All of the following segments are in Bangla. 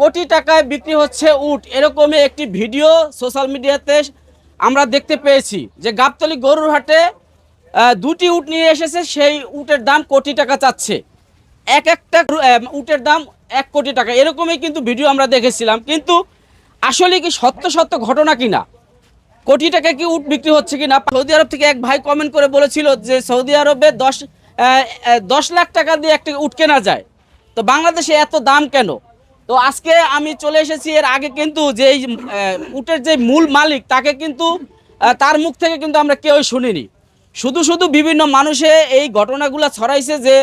কোটি টাকায় বিক্রি হচ্ছে উট। এরকমই একটি ভিডিও সোশ্যাল মিডিয়াতে আমরা দেখতে পেয়েছি যে গাবতলি গরুর হাটে দুটি উট নিয়ে এসেছে, সেই উটের দাম কোটি টাকা চাচ্ছে। এক একটা উটের দাম এক কোটি টাকা। এরকমই কিন্তু ভিডিও আমরা দেখেছিলাম। কিন্তু আসলে কি সত্য সত্য ঘটনা কি না কোটি টাকা কি উট বিক্রি হচ্ছে কি না সৌদি আরব থেকে এক ভাই কমেন্ট করে বলেছিল যে সৌদি আরবে দশ দশ লাখ টাকা দিয়ে একটা উট কেনা যায়। তো বাংলাদেশে এত দাম কেন? তো আজকে আমি চলে এসেছি এর আগে কিন্তু যে উটের যে মূল মালিক তাকে কিন্তু তার মুখ থেকে কিন্তু আমরা কেউই শুনিনি। শুধু শুধু বিভিন্ন মানুষে এই ঘটনাগুলো ছড়াইছে যে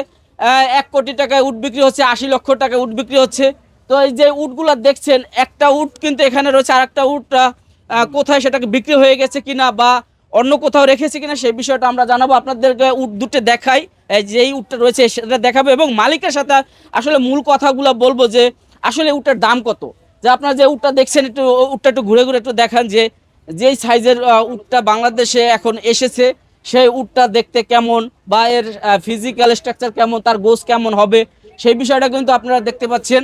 এক কোটি টাকায় উট বিক্রি হচ্ছে আশি লক্ষ টাকায় উট বিক্রি হচ্ছে। তো এই যে উটগুলো দেখছেন একটা উট কিন্তু এখানে রয়েছে আর একটা উট আহ, আহ, কোথায় সেটাকে বিক্রি হয়ে গেছে কিনা বা অন্য কোথাও রেখেছে কিনা সেই বিষয়টা আমরা জানাব। আপনাদেরকে উট দুটো দেখাই এই যে এই উটটা রয়েছে সেটা দেখাবো এবং মালিকের সাথে আসলে মূল কথাগুলো বলব যে আসলে উটটার দাম কত? যে আপনারা যে উটটা দেখছেন, একটু উটটা একটু ঘুরে ঘুরে একটু দেখান যে, যেই সাইজের উটটা বাংলাদেশে এখন এসেছে, সেই উটটা দেখতে কেমন বা এর ফিজিক্যাল স্ট্রাকচার কেমন, তার গোস কেমন হবে, সেই বিষয়টা কিন্তু আপনারা দেখতে পাচ্ছেন।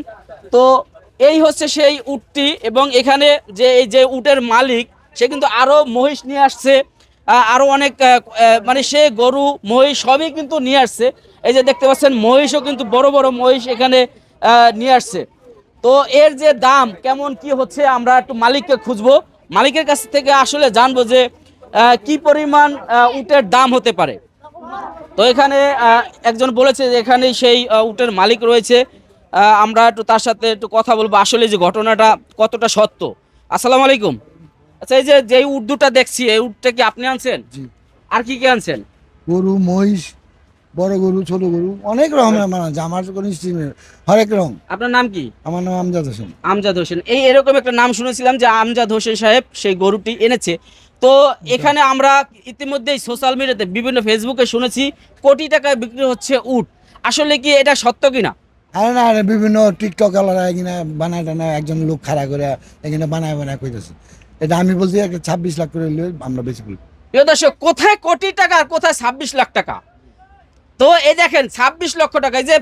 তো এই হচ্ছে সেই উটটি এবং এখানে যে, এই যে উটের মালিক, সে কিন্তু আরও মহিষ নিয়ে আসছে আরও অনেক মানে সে গরু, মহিষ সবই কিন্তু নিয়ে আসছে। এই যে দেখতে পাচ্ছেন, মহিষও কিন্তু বড় বড় মহিষ এখানে নিয়ে আসছে। তো এর যে দাম কেমন কি হচ্ছে আমরা একটু মালিককে খুঁজবো। মালিকের কাছ থেকে আসলে জানব যে কি পরিমাণ উটের দাম হতে পারে। তো এখানে একজন বলেছে যে এখানে সেই উটের মালিক রয়েছে। আমরা একটু তার সাথে একটু কথা বলব। আসলে যে ঘটনাটা কতটা সত্য। আসসালামু আলাইকুম। আচ্ছা এই যে যে উর্দুটা দেখছি এই উটটা কি আপনি আনছেন? আর কি কি আনছেন? গরু মহিষ বড় গরু ছোট গরু অনেক রকমের মানা আছে আমার কোনো নেই হরেক রকম। আপনার নাম কি? আমার নাম আমজাদ হোসেন। আমজাদ হোসেন। এই এরকম একটা নাম শুনেছিলাম যে আমজাদ হোসেন সাহেব সেই গরুটি এনেছে। তো এখানে আমরা ইতিমধ্যেই সোশ্যাল মিডিয়াতে বিভিন্ন ফেসবুকে শুনেছি কোটি টাকায় বিক্রি হচ্ছে উট। আসলে কি এটা সত্য কিনা? আরে না আরে বিভিন্ন টিকটক আলারা এখানে বানায় টানায় একজন লোক খাড়া করে এখানে বানায় বানায় কইতেছে। এটা আমি বলছি একটা ছাব্বিশ লাখ করে আমরা বেশি বলি প্রিয় দর্শক কোথায় কোটি টাকা আর কোথায় ছাব্বিশ লাখ টাকা? তো এই দেখেন ছাব্বিশ লক্ষ টাকা। এই যে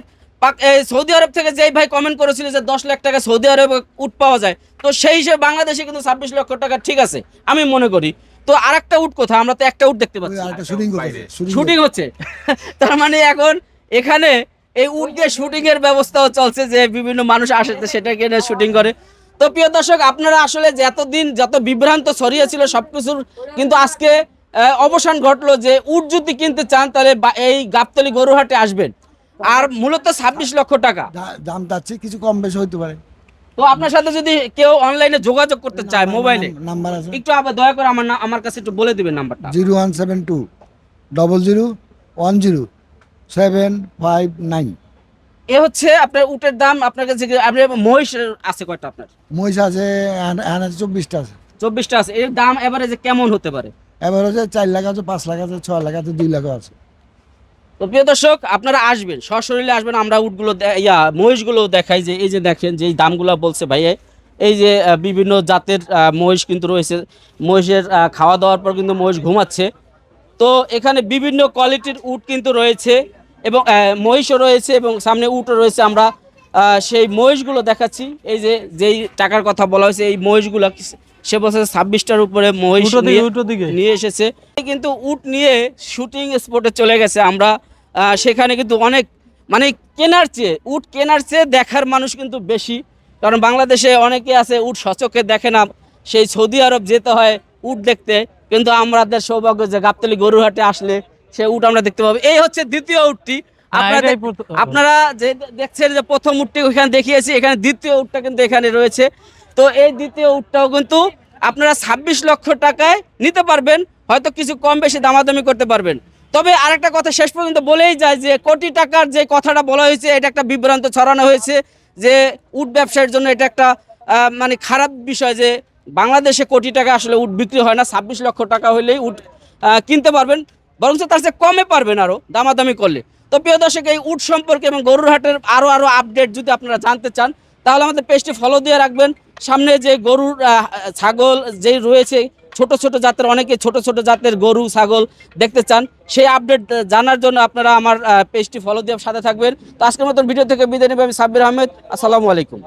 সৌদি আরব থেকে যেই ভাই কমেন্ট করেছিল যে দশ লাখ টাকা সৌদি আরবে উট পাওয়া যায় তো সেই হিসেবে বাংলাদেশে কিন্তু ছাব্বিশ লক্ষ টাকা ঠিক আছে আমি মনে করি। তো আরেকটা উট কোথায়? আমরা তো একটা উট দেখতে পাচ্ছি। আরেকটা শুটিং হচ্ছে। তার মানে এখন এখানে এই উট দিয়ে শুটিং এর ব্যবস্থাও চলছে যে বিভিন্ন মানুষ আসে সেটাকে শুটিং করে। তো প্রিয় দর্শক আপনারা আসলে যে এতদিন যত বিভ্রান্ত ছড়িয়েছিল সবকিছুর কিন্তু আজকে অবসান ঘটলো যে উট যদি কিনতে চান তাহলে এই গাবতলি গরুহাটে আসবেন। আর মূলত ছাব্বিশ লক্ষ টাকা। দাম চাচ্ছি কিছু কম বেশি হইতে পারে। তো আপনার সাথে যদি কেউ অনলাইনে যোগাযোগ করতে চায় মোবাইলে নাম্বার আছে। একটু আবার দয়া করে আমার আমার কাছে একটু বলে দিবেন নাম্বারটা। Zero one seven two double zero one zero seven five nine এ হচ্ছে আপনার উটের দাম আপনার কাছে আপনার মহিষ আছে কয়টা আপনার? মহিষ আছে চব্বিশটা আছে। চব্বিশটা আছে। এর দাম এভারেজে কেমন হতে পারে? এবার হচ্ছে চার লাখ আছে, পাঁচ লাখ আছে, ছয় লাখ আছে, দুই লাখ আছে। তো প্রিয় দর্শক, আপনারা আসবেন, সশরীরে আসবেন, আমরা উটগুলো ইয়া, মহিষগুলো দেখাই যে, এই যে দেখেন যে এই দামগুলো বলছে ভাই এই যে বিভিন্ন জাতের মহিষ কিন্তু রয়েছে। মহিষের খাওয়া দাওয়ার পর কিন্তু মহিষ ঘুমাচ্ছে। তো এখানে বিভিন্ন কোয়ালিটির উট কিন্তু রয়েছে এবং মহিষও রয়েছে এবং সামনে উটও রয়েছে। আমরা সেই মহিষগুলো দেখাচ্ছি। এই যে যেই টাকার কথা বলা হয়েছে এই মহিষগুলো সে বছর ছাব্বিশটার উপরে মহিষ নিয়ে- এসেছে। কিন্তু উট নিয়ে শুটিং স্পটে চলে গেছে আমরা। সেখানে কিন্তু অনেক মানে কেনার চেয়ে উট কেনার চেয়ে দেখার মানুষ কিন্তু বেশি। কারণ বাংলাদেশে অনেকে আছে উট সচক্ষে দেখে না। সেই সৌদি আরব যেতে হয় উট দেখতে। কিন্তু আমাদের সৌভাগ্য যে গাবতলি গরুহাটে আসলে সে উট আমরা দেখতে পাবো। এই হচ্ছে দ্বিতীয় উটটি। আপনারা যে দেখছেন যে প্রথম উটটি ওখানে দেখিয়েছি এখানে দ্বিতীয় উটটা কিন্তু এখানে রয়েছে। তো এই দ্বিতীয় উটটাও কিন্তু আপনারা ছাব্বিশ লক্ষ টাকায় নিতে পারবেন হয়তো কিছু কম বেশি দামাদামি করতে পারবেন। তবে আরেকটা কথা শেষ পর্যন্ত বলেই যায় যে কোটি টাকার যে কথাটা বলা হয়েছে এটা একটা বিভ্রান্ত ছড়ানো হয়েছে যে উট ব্যবসার জন্য এটা একটা মানে খারাপ বিষয় যে বাংলাদেশে কোটি টাকা আসলে উট বিক্রি হয় না ছাব্বিশ লক্ষ টাকা হলেই উট কিনতে পারবেন। বরঞ্চ তার চেয়ে কমে পারবেন আরও দামাদামি করলে। তো প্রিয় দর্শক, এই উট সম্পর্কে এবং গরুর হাটের আরও আরও আপডেট যদি আপনারা জানতে চান, তাহলে আমাদের পেজটি ফলো দিয়ে রাখবেন। সামনে যে গরুর ছাগল যেই রয়েছে, ছোট ছোট জাতের, অনেকে ছোট ছোট জাতের গরু, ছাগল দেখতে চান, সেই আপডেট জানার জন্য আপনারা আমার পেজটি ফলো দিয়ে সাথে থাকবেন। তো আজকের মতন ভিডিও থেকে বিদায় নেবে আমি সাব্বির আহমেদ। আসসালামু আলাইকুম।